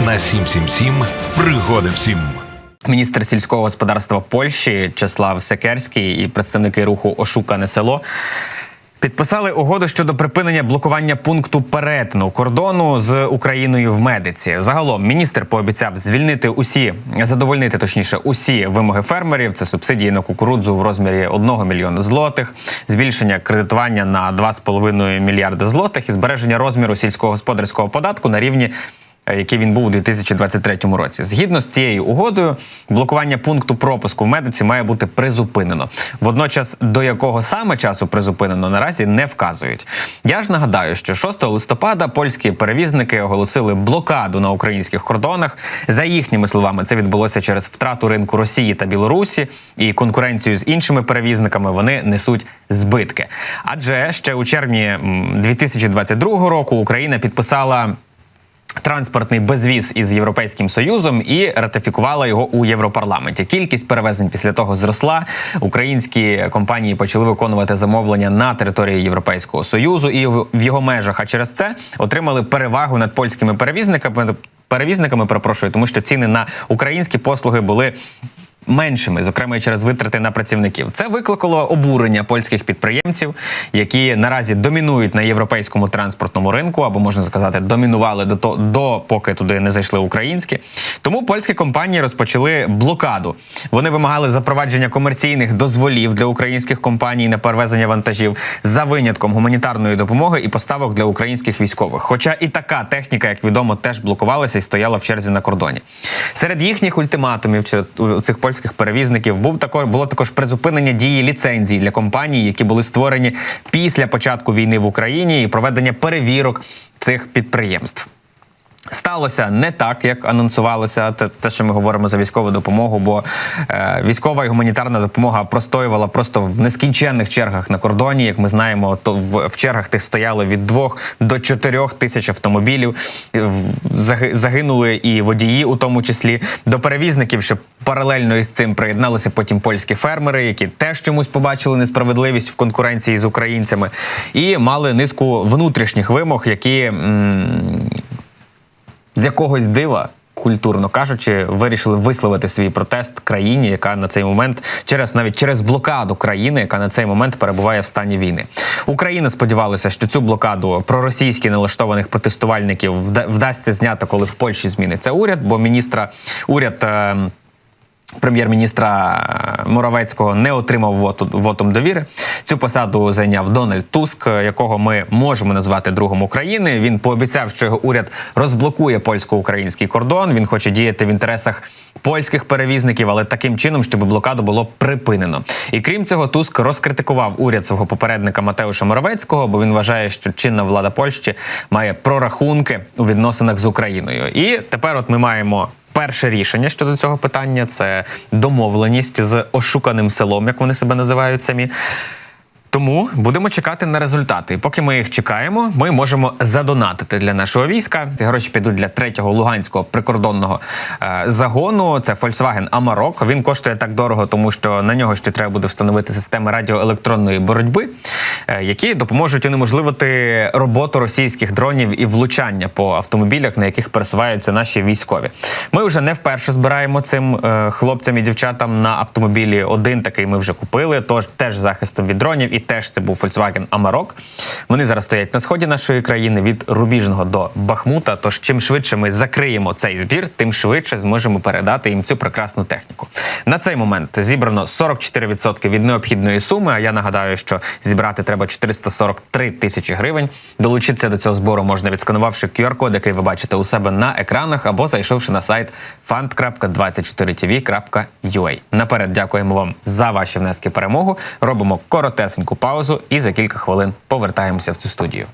на 777 пригоди всім. Міністр сільського господарства Польщі Чеслав Секерський і представники руху Ошукане село. Підписали угоду щодо припинення блокування пункту перетину кордону з Україною в медиці. Загалом міністр пообіцяв звільнити усі, задовольнити точніше усі вимоги фермерів. Це субсидії на кукурудзу в розмірі 1 мільйона злотих, збільшення кредитування на 2,5 мільярди злотих і збереження розміру сільськогосподарського податку на рівні який він був у 2023 році. Згідно з цією угодою, блокування пункту пропуску в медиці має бути призупинено. Водночас до якого саме часу призупинено наразі не вказують. Я ж нагадаю, що 6 листопада польські перевізники оголосили блокаду на українських кордонах. За їхніми словами, це відбулося через втрату ринку Росії та Білорусі і конкуренцію з іншими перевізниками. Вони несуть збитки. Адже ще у червні м, 2022 року Україна підписала транспортний безвіз із Європейським Союзом і ратифікувала його у Європарламенті. Кількість перевезень після того зросла. Українські компанії почали виконувати замовлення на території Європейського союзу і в його межах. А через це отримали перевагу над польськими перевізниками. Перевізниками перепрошую, тому що ціни на українські послуги були меншими, зокрема через витрати на працівників. Це викликало обурення польських підприємців, які наразі домінують на європейському транспортному ринку, або можна сказати, домінували до то до поки туди не зайшли українські. Тому польські компанії розпочали блокаду. Вони вимагали запровадження комерційних дозволів для українських компаній на перевезення вантажів за винятком гуманітарної допомоги і поставок для українських військових. Хоча і така техніка, як відомо, теж блокувалася і стояла в черзі на кордоні. Серед їхніх ультиматумів цих польських перевізників був також було також призупинення дії ліцензій для компаній, які були створені після початку війни в Україні, і проведення перевірок цих підприємств. Сталося не так, як анонсувалося, те, те, що ми говоримо за військову допомогу, бо е, військова і гуманітарна допомога простоювала просто в нескінченних чергах на кордоні. Як ми знаємо, то в, в чергах тих стояли від двох до чотирьох тисяч автомобілів. Загинули і водії, у тому числі до перевізників, що паралельно із цим приєдналися потім польські фермери, які теж чомусь побачили несправедливість в конкуренції з українцями, і мали низку внутрішніх вимог, які. З якогось дива. Культурно кажучи, вирішили висловити свій протест країні, яка на цей момент через навіть через блокаду країни, яка на цей момент перебуває в стані війни. Україна сподівалася, що цю блокаду проросійськи налаштованих протестувальників вда- вдасться зняти, коли в Польщі зміниться уряд, бо міністра уряд. е, Прем'єр-міністра е, Моровецького не отримав воту, вотум довіри. Цю посаду зайняв Дональд Туск, якого ми можемо назвати другом України. Він пообіцяв, що його уряд розблокує польсько-український кордон. Він хоче діяти в інтересах польських перевізників, але таким чином, щоб блокаду було припинено. І крім цього, Туск розкритикував уряд свого попередника Матеуша Моровецького, бо він вважає, що чинна влада Польщі має прорахунки у відносинах з Україною. І тепер, от ми маємо. Перше рішення щодо цього питання це домовленість з ошуканим селом, як вони себе називають самі. Тому будемо чекати на результати. І Поки ми їх чекаємо, ми можемо задонатити для нашого війська. Ці гроші підуть для третього луганського прикордонного е, загону. Це Volkswagen Amarok. Він коштує так дорого, тому що на нього ще треба буде встановити системи радіоелектронної боротьби, е, які допоможуть унеможливити роботу російських дронів і влучання по автомобілях, на яких пересуваються наші військові. Ми вже не вперше збираємо цим е, хлопцям і дівчатам на автомобілі. Один такий ми вже купили. Тож теж захистом від дронів, і теж це був Volkswagen Amarok. Вони зараз стоять на сході нашої країни від Рубіжного до Бахмута. Тож чим швидше ми закриємо цей збір, тим швидше зможемо передати їм цю прекрасну техніку. На цей момент зібрано 44% від необхідної суми. А я нагадаю, що зібрати треба 443 тисячі гривень. Долучитися до цього збору можна відсканувавши QR-код, який ви бачите у себе на екранах, або зайшовши на сайт fund.24tv.ua. Наперед дякуємо вам за ваші внески перемогу. Робимо коротесеньку паузу і за кілька хвилин повертаємося в цю студію.